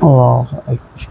Oh, uh, ekber.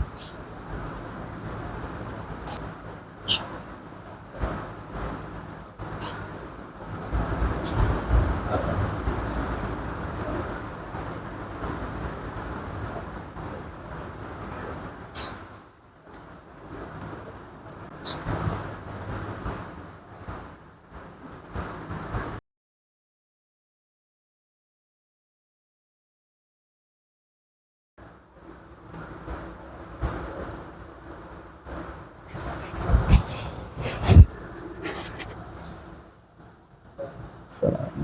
السلام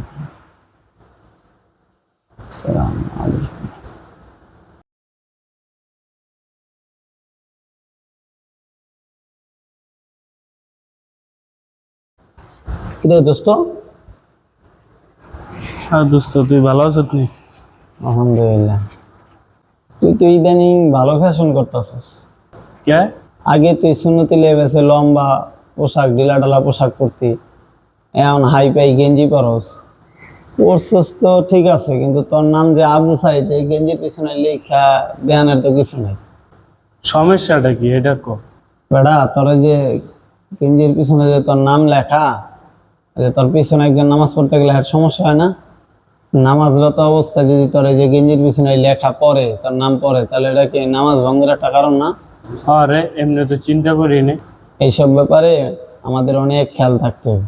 السلام عليكم কিরে দোস্ত হ্যাঁ দোস্ত তুই ভালো আছিস নি আলহামদুলিল্লাহ তুই তো ইদানিং ভালো ফ্যাশন করতেছিস কে আগে তুই সুন্নতি লেবেছে লম্বা পোশাক ঢিলা ঢালা পোশাক পরতি এখন হাই পাই গেঞ্জি পরস। পরছস তো ঠিক আছে কিন্তু তোর নাম যে আবু সাইদ এই গেঞ্জির পিছনে লেখা ধ্যানের তো কিছু নাই। সমস্যাটা কি? এটা কো? বেড়া তোর যে গেঞ্জির পিছনে যে তোর নাম লেখা যে তোর পিছনে একজন নামাজ পড়তে গেলে এর সমস্যা হয় না? নামাজরত অবস্থায় যদি তোর এই যে গেঞ্জির পিছনে লেখা পড়ে তোর নাম পড়ে তাহলে এটা কি নামাজ ভঙ্গের একটা কারণ না? আরে এমনি তো চিন্তা করি নি এইসব ব্যাপারে আমাদের অনেক খেয়াল থাকতে হবে।